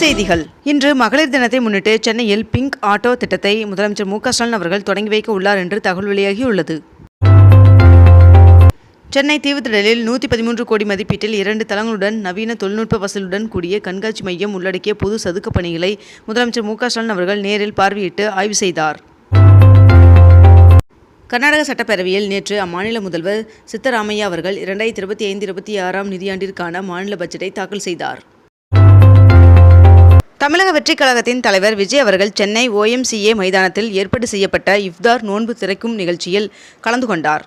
செய்திகள். இன்று மகளிர் தினத்தை முன்னிட்டு சென்னையில் பிங்க் ஆட்டோ திட்டத்தை முதலமைச்சர் மு ஸ்டாலின் அவர்கள் தொடங்கி வைக்க உள்ளார் என்று தகவல் வெளியாகியுள்ளது. சென்னை தீவுத்திடலில் நூற்றி பதிமூன்று கோடி மதிப்பீட்டில் இரண்டு தளங்களுடன் நவீன தொழில்நுட்ப வசதியுடன் கூடிய கண்காட்சி மையம் உள்ளடக்கிய பொது சதுக்க பணிகளை முதலமைச்சர் மு ஸ்டாலின் அவர்கள் நேரில் பார்வையிட்டு ஆய்வு செய்தார். கர்நாடக சட்டப்பேரவையில் நேற்று அம்மாநில முதல்வர் சித்தராமையா அவர்கள் இரண்டாயிரத்தி இருபத்தி ஐந்து இருபத்தி ஆறாம் நிதியாண்டிற்கான மாநில பட்ஜெட்டை தாக்கல் செய்தார். தமிழக வெற்றிக் கழகத்தின் தலைவர் விஜய் அவர்கள் சென்னை ஓஎம்சிஏ மைதானத்தில் ஏற்பாடு செய்யப்பட்ட இஃப்தார் நோன்பு திறக்கும் நிகழ்ச்சியில் கலந்து கொண்டார்.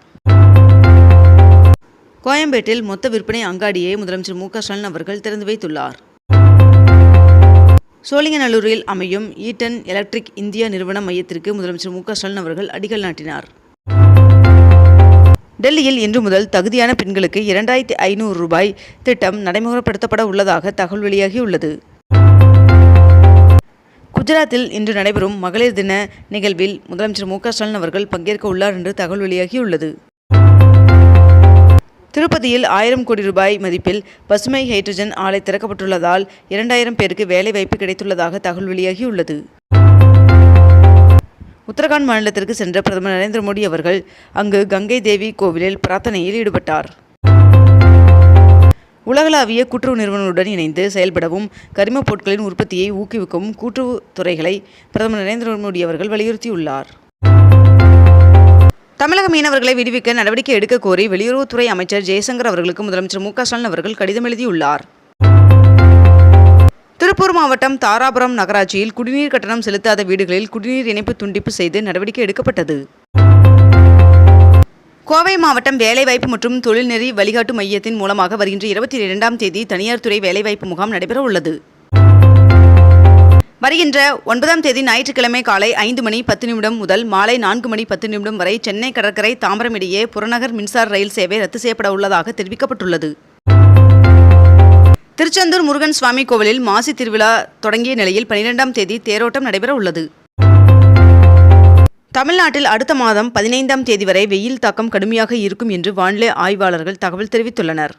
கோயம்பேட்டில் மொத்த விற்பனை அங்காடியை முதலமைச்சர் மு க ஸ்டாலின் அவர்கள் திறந்து வைத்துள்ளார். சோழிங்கநல்லூரில் அமையும் ஈட்டன் எலக்ட்ரிக் இந்தியா நிறுவன மையத்திற்கு முதலமைச்சர் மு க ஸ்டாலின் அவர்கள் அடிக்கல் நாட்டினார். டெல்லியில் இன்று முதல் தகுதியான பெண்களுக்கு இரண்டாயிரத்தி ஐநூறு ரூபாய் திட்டம் நடைமுறைப்படுத்தப்பட உள்ளதாக தகவல் வெளியாகியுள்ளது. குஜராத்தில் இன்று நடைபெறும் மகளிர் தின நிகழ்வில் முதலமைச்சர் மு க ஸ்டாலின் அவர்கள் பங்கேற்க உள்ளார் என்று தகவல் வெளியாகியுள்ளது. திருப்பதியில் ஆயிரம் கோடி ரூபாய் மதிப்பில் பசுமை ஹைட்ரஜன் ஆலை திறக்கப்பட்டுள்ளதால் இரண்டாயிரம் பேருக்கு வேலை வாய்ப்பு கிடைத்துள்ளதாக தகவல் வெளியாகியுள்ளது. உத்தரகாண்ட் மாநிலத்திற்கு சென்ற பிரதமர் நரேந்திர மோடி அவர்கள் அங்கு கங்கை தேவி கோவிலில் பிரார்த்தனையில் ஈடுபட்டார். உலகளாவிய கூட்டுறவு நிறுவனங்களுடன் இணைந்து செயல்படவும் கரிமப் பொருட்களின் உற்பத்தியை ஊக்குவிக்கவும் கூட்டுறவு துறைகளை பிரதமர் நரேந்திர மோடி அவர்கள் வலியுறுத்தியுள்ளார். தமிழக மீனவர்களை விடுவிக்க நடவடிக்கை எடுக்க கோரி வெளியுறவுத்துறை அமைச்சர் ஜெயசங்கர் அவர்களுக்கு முதலமைச்சர் மு க ஸ்டாலின் அவர்கள் கடிதம் எழுதியுள்ளார். திருப்பூர் மாவட்டம் தாராபுரம் நகராட்சியில் குடிநீர் கட்டணம் செலுத்தாத வீடுகளில் குடிநீர் இணைப்பு துண்டிப்பு செய்து நடவடிக்கை எடுக்கப்பட்டது. கோவை மாவட்டம் வேலைவாய்ப்பு மற்றும் தொழில்நெறி வழிகாட்டு மையத்தின் மூலமாக வருகின்ற இருபத்தி இரண்டாம் தேதி தனியார் துறை வேலைவாய்ப்பு முகாம் நடைபெற உள்ளது. வருகின்ற ஒன்பதாம் தேதி ஞாயிற்றுக்கிழமை காலை ஐந்து மணி பத்து நிமிடம் முதல் மாலை நான்கு மணி பத்து நிமிடம் வரை சென்னை கடற்கரை தாம்பரம் இடையே புறநகர் மின்சார ரயில் சேவை ரத்து செய்யப்பட உள்ளதாக தெரிவிக்கப்பட்டுள்ளது. திருச்செந்தூர் முருகன் சுவாமி கோவிலில் மாசி திருவிழா தொடங்கிய நிலையில் பனிரெண்டாம் தேதி தேரோட்டம் நடைபெற உள்ளது. தமிழ்நாட்டில் அடுத்த மாதம் பதினைந்தாம் தேதி வரை வெயில் தாக்கம் கடுமையாக இருக்கும் என்று வானிலை ஆய்வாளர்கள் தகவல் தெரிவித்துள்ளனர்.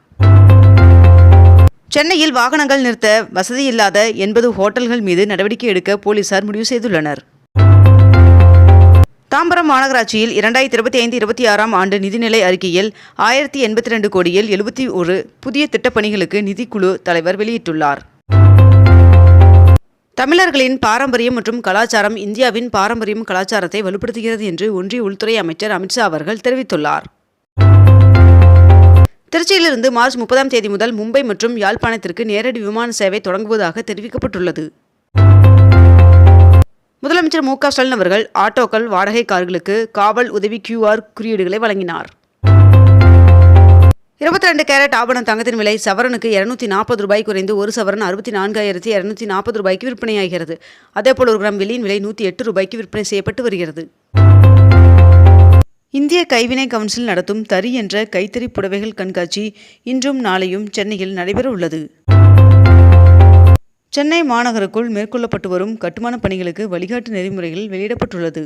சென்னையில் வாகனங்கள் நிறுத்த வசதியில்லாத எண்பது ஹோட்டல்கள் மீது நடவடிக்கை எடுக்க போலீசார் முடிவு செய்துள்ளனர். தாம்பரம் மாநகராட்சியில் இரண்டாயிரத்தி இருபத்தி ஐந்து இருபத்தி ஆறாம் ஆண்டு நிதிநிலை அறிக்கையில் ஆயிரத்தி எண்பத்தி ரெண்டு கோடியில் எழுபத்தி ஒரு புதிய திட்டப்பணிகளுக்கு நிதிக்குழு தலைவர் வெளியிட்டுள்ளார். தமிழர்களின் பாரம்பரியம் மற்றும் கலாச்சாரம் இந்தியாவின் பாரம்பரியம் கலாச்சாரத்தை வலுப்படுத்துகிறது என்று ஒன்றிய உள்துறை அமைச்சர் அமித்ஷா அவர்கள் தெரிவித்துள்ளார். திருச்சியிலிருந்து மார்ச் முப்பதாம் தேதி முதல் மும்பை மற்றும் யாழ்ப்பாணத்திற்கு நேரடி விமான சேவை தொடங்குவதாக தெரிவிக்கப்பட்டுள்ளது. முதலமைச்சர் மு க ஸ்டாலின் அவர்கள் ஆட்டோக்கள் வாடகை கார்களுக்கு காவல் உதவி கியூஆர் குறியீடுகளை வழங்கினார். இருபத்தி ரெண்டு கேரட் ஆபண தங்கத்தின் விலை சவரனுக்கு இருநூத்தி நாற்பது ரூபாய் குறைந்து ஒரு சவரன் அறுபத்தி நான்காயிரத்தி இரநூத்தி நாற்பது ரூபாய்க்கு விற்பனையாகிறது. அதேபோல் ஒரு கிராம் வெள்ளியின் விலை நூற்றி எட்டு ரூபாய்க்கு விற்பனை செய்யப்பட்டு வருகிறது. இந்திய கைவினை கவுன்சில் நடத்தும் தறி என்ற கைத்தறி புடவைகள் கண்காட்சி இன்றும் நாளையும் சென்னையில் நடைபெற உள்ளது. சென்னை மாநகருக்குள் மேற்கொள்ளப்பட்டு வரும் கட்டுமான பணிகளுக்கு வழிகாட்டு நெறிமுறைகள் வெளியிடப்பட்டுள்ளது.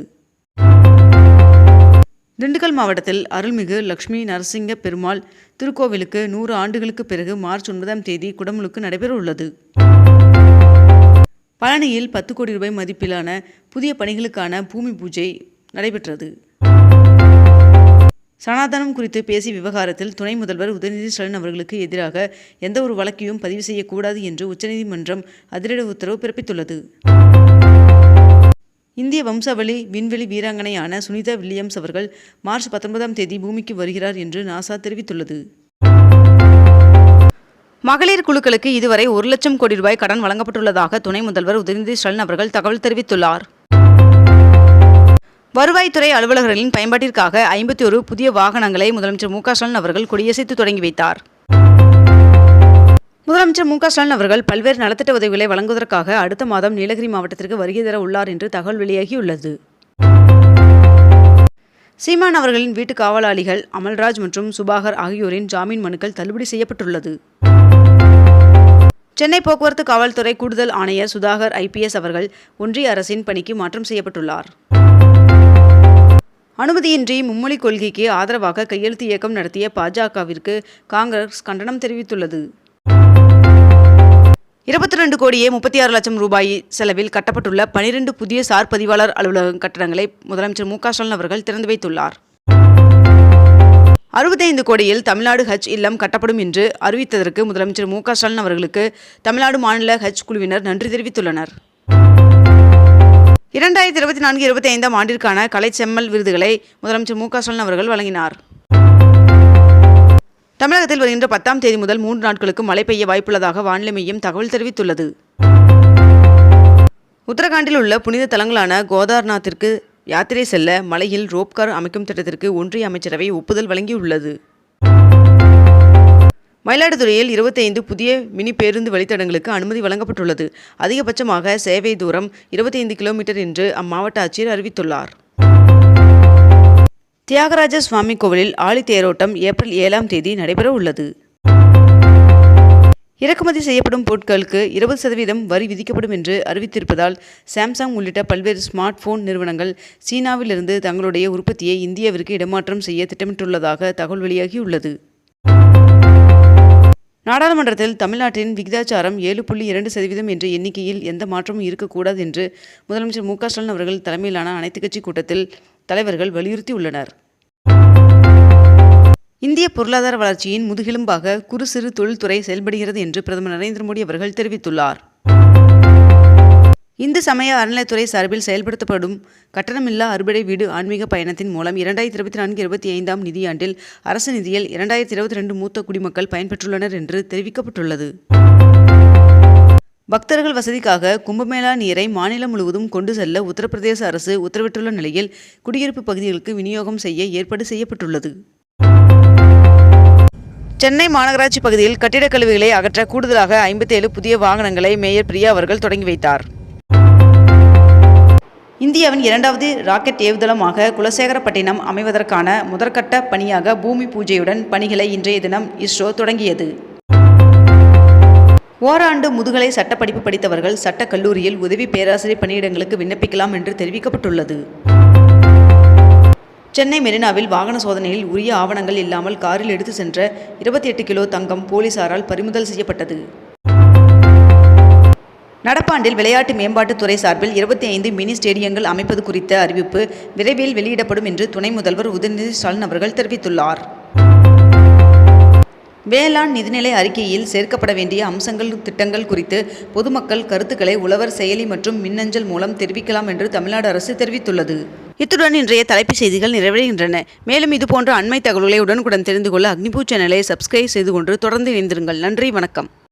திண்டுக்கல் மாவட்டத்தில் அருள்மிகு லக்ஷ்மி நரசிங்க பெருமாள் திருக்கோவிலுக்கு நூறு ஆண்டுகளுக்கு பிறகு மார்ச் ஒன்பதாம் தேதி குடமுழுக்கு நடைபெறவுள்ளது. பழனியில் பத்து கோடி ரூபாய் மதிப்பிலான புதிய பணிகளுக்கான பூமி பூஜை நடைபெற்றது. சனாதனம் குறித்து பேசிய விவகாரத்தில் துணை முதல்வர் உதயநிதி ஸ்டாலின் அவர்களுக்கு எதிராக எந்தவொரு வழக்கையும் பதிவு செய்யக்கூடாது என்று உச்சநீதிமன்றம் அதிரடி உத்தரவு பிறப்பித்துள்ளது. இந்திய வம்சாவளி விண்வெளி வீராங்கனையான சுனிதா வில்லியம்ஸ் அவர்கள் மார்ச் பத்தொன்பதாம் தேதி பூமிக்கு வருகிறார் என்று நாசா தெரிவித்துள்ளது. மகளிர் குழுக்களுக்கு இதுவரை ஒரு லட்சம் கோடி ரூபாய் கடன் வழங்கப்பட்டுள்ளதாக துணை முதல்வர் உதயநிதி ஸ்டாலின் அவர்கள் தகவல் தெரிவித்துள்ளார். வருவாய்த்துறை அலுவலர்களின் பயன்பாட்டிற்காக ஐம்பத்தி ஒரு புதிய வாகனங்களை முதலமைச்சர் மு க ஸ்டாலின் அவர்கள் கொடியசைத்து தொடங்கி வைத்தார். முதலமைச்சர் மு க ஸ்டாலின் அவர்கள் பல்வேறு நலத்திட்ட உதவிகளை வழங்குவதற்காக அடுத்த மாதம் நீலகிரி மாவட்டத்திற்கு வருகை தர உள்ளார் என்று தகவல் வெளியாகியுள்ளது. சீமான் அவர்களின் வீட்டு காவலாளிகள் அமல்ராஜ் மற்றும் சுபாகர் ஆகியோரின் ஜாமீன் மனுக்கள் தள்ளுபடி செய்யப்பட்டுள்ளது. சென்னை போக்குவரத்து காவல்துறை கூடுதல் ஆணையர் சுதாகர் ஐபிஎஸ் அவர்கள் ஒன்றிய அரசின் பணிக்கு மாற்றம் செய்யப்பட்டுள்ளார். அனுமதியின்றி மும்மொழி கொள்கைக்கு ஆதரவாக கையெழுத்து இயக்கம் நடத்திய பாஜகவிற்கு காங்கிரஸ் கண்டனம் தெரிவித்துள்ளது. இருபத்தி ரெண்டு கோடியே முப்பத்தி ஆறு லட்சம் ரூபாய் செலவில் கட்டப்பட்டுள்ள பனிரெண்டு புதிய சார் பதிவாளர் அலுவலக கட்டடங்களை முதலமைச்சர் மு க ஸ்டாலின் அவர்கள் திறந்து வைத்துள்ளார். அறுபத்தைந்து கோடியில் தமிழ்நாடு ஹஜ் இல்லம் கட்டப்படும் என்று அறிவித்ததற்கு முதலமைச்சர் மு க ஸ்டாலின் அவர்களுக்கு தமிழ்நாடு மாநில ஹஜ் குழுவினர் நன்றி தெரிவித்துள்ளனர். இரண்டாயிரத்தி இருபத்தி நான்கு இருபத்தி ஐந்தாம் ஆண்டிற்கான கலை செம்மல் விருதுகளை முதலமைச்சர் மு க ஸ்டாலின் அவர்கள் வழங்கினார். தமிழகத்தில் வருகின்ற பத்தாம் தேதி முதல் மூன்று நாட்களுக்கு மழை பெய்ய வாய்ப்புள்ளதாக வானிலை மையம் தகவல் தெரிவித்துள்ளது. உத்தரகாண்டில் உள்ள புனித தலங்களான கோதார்நாத்திற்கு யாத்திரை செல்ல மலையில் ரோப்கார் அமைக்கும் திட்டத்திற்கு ஒன்றிய அமைச்சரவை ஒப்புதல் வழங்கியுள்ளது. மயிலாடுதுறையில் இருபத்தைந்து புதிய மினி பேருந்து வழித்தடங்களுக்கு அனுமதி வழங்கப்பட்டுள்ளது. அதிகபட்சமாக சேவை தூரம் இருபத்தைந்து கிலோமீட்டர் என்று அம்மாவட்ட ஆட்சியர் அறிவித்துள்ளார். தியாகராஜ சுவாமி கோவிலில் ஆழி தேரோட்டம் ஏப்ரல் ஏழாம் தேதி நடைபெற உள்ளது. இறக்குமதி செய்யப்படும் பொருட்களுக்கு இருபது சதவீதம் வரி விதிக்கப்படும் என்று அறிவித்திருப்பதால் சாம்சங் உள்ளிட்ட பல்வேறு ஸ்மார்ட் போன் நிறுவனங்கள் சீனாவிலிருந்து தங்களுடைய உற்பத்தியை இந்தியாவிற்கு இடமாற்றம் செய்ய திட்டமிட்டுள்ளதாக தகவல் வெளியாகியுள்ளது. நாடாளுமன்றத்தில் தமிழ்நாட்டின் விகிதாச்சாரம் ஏழு புள்ளி இரண்டு சதவீதம் என்ற எண்ணிக்கையில் எந்த மாற்றமும் இருக்கக்கூடாது என்று முதலமைச்சர் மு க ஸ்டாலின் அவர்கள் தலைமையிலான அனைத்துக் கட்சி கூட்டத்தில் தலைவர்கள் வலியுறுத்தியுள்ளனர். இந்திய பொருளாதார வளர்ச்சியின் முதுகெலும்பாக குறு சிறு தொழில்துறை செயல்படுகிறது என்று பிரதமர் நரேந்திர மோடி அவர்கள் தெரிவித்துள்ளார். இந்து சமய அறநிலைத்துறை சார்பில் செயல்படுத்தப்படும் கட்டணமில்லா அறுபடை வீடு ஆன்மீக பயணத்தின் மூலம் இரண்டாயிரத்தி இருபத்தி நான்கு இருபத்தி ஐந்தாம் நிதியாண்டில் அரசு நிதியில் இரண்டாயிரத்தி இருபத்தி ரெண்டு மூத்த குடிமக்கள் பயன்பெற்றுள்ளனர் என்று தெரிவிக்கப்பட்டுள்ளது. பக்தர்கள் வசதிக்காக கும்பமேளா நீரை மாநிலம் முழுவதும் கொண்டு செல்ல உத்தரப்பிரதேச அரசு உத்தரவிட்டுள்ள நிலையில் குடியிருப்பு பகுதிகளுக்கு விநியோகம் செய்ய ஏற்பாடு செய்யப்பட்டுள்ளது. சென்னை மாநகராட்சி பகுதியில் கட்டிடக் கழிவுகளை அகற்ற கூடுதலாக ஐம்பத்தேழு புதிய வாகனங்களை மேயர் பிரியா அவர்கள் தொடங்கி வைத்தார். இந்தியாவின் இரண்டாவது ராக்கெட் ஏவுதளமாக குலசேகரப்பட்டினம் அமைவதற்கான முதற்கட்ட பணியாக பூமி பூஜையுடன் பணிகளை இன்றைய தினம் இஸ்ரோ தொடங்கியது. ஓராண்டு முதுகலை சட்டப்படிப்பு படித்தவர்கள் சட்டக் கல்லூரியில் உதவி பேராசிரியர் பணியிடங்களுக்கு விண்ணப்பிக்கலாம் என்று தெரிவிக்கப்பட்டுள்ளது. சென்னை மெரினாவில் வாகன சோதனையில் உரிய ஆவணங்கள் இல்லாமல் காரில் எடுத்து சென்ற இருபத்தி எட்டு கிலோ தங்கம் போலீசாரால் பறிமுதல் செய்யப்பட்டது. நடப்பாண்டில் விளையாட்டு மேம்பாட்டுத்துறை சார்பில் இருபத்தி ஐந்து மினி ஸ்டேடியங்கள் அமைப்பது குறித்த அறிவிப்பு விரைவில் வெளியிடப்படும் என்று துணை முதல்வர் உதயநிதி ஸ்டாலின் அவர்கள் தெரிவித்துள்ளார். வேளாண் நிதிநிலை அறிக்கையில் சேர்க்கப்பட வேண்டிய அம்சங்கள் திட்டங்கள் குறித்து பொதுமக்கள் கருத்துக்களை உழவர் செயலி மற்றும் மின்னஞ்சல் மூலம் தெரிவிக்கலாம் என்று தமிழ்நாடு அரசு தெரிவித்துள்ளது. இத்துடன் இன்றைய தலைப்புச் செய்திகள் நிறைவடைகின்றன. மேலும் இதுபோன்ற அண்மை தகவல்களை உடனுக்குடன் தெரிந்து கொள்ள அக்னிபூ சேனலை சப்ஸ்கிரைப் செய்து கொண்டு தொடர்ந்து இணைந்திருங்கள். நன்றி வணக்கம்.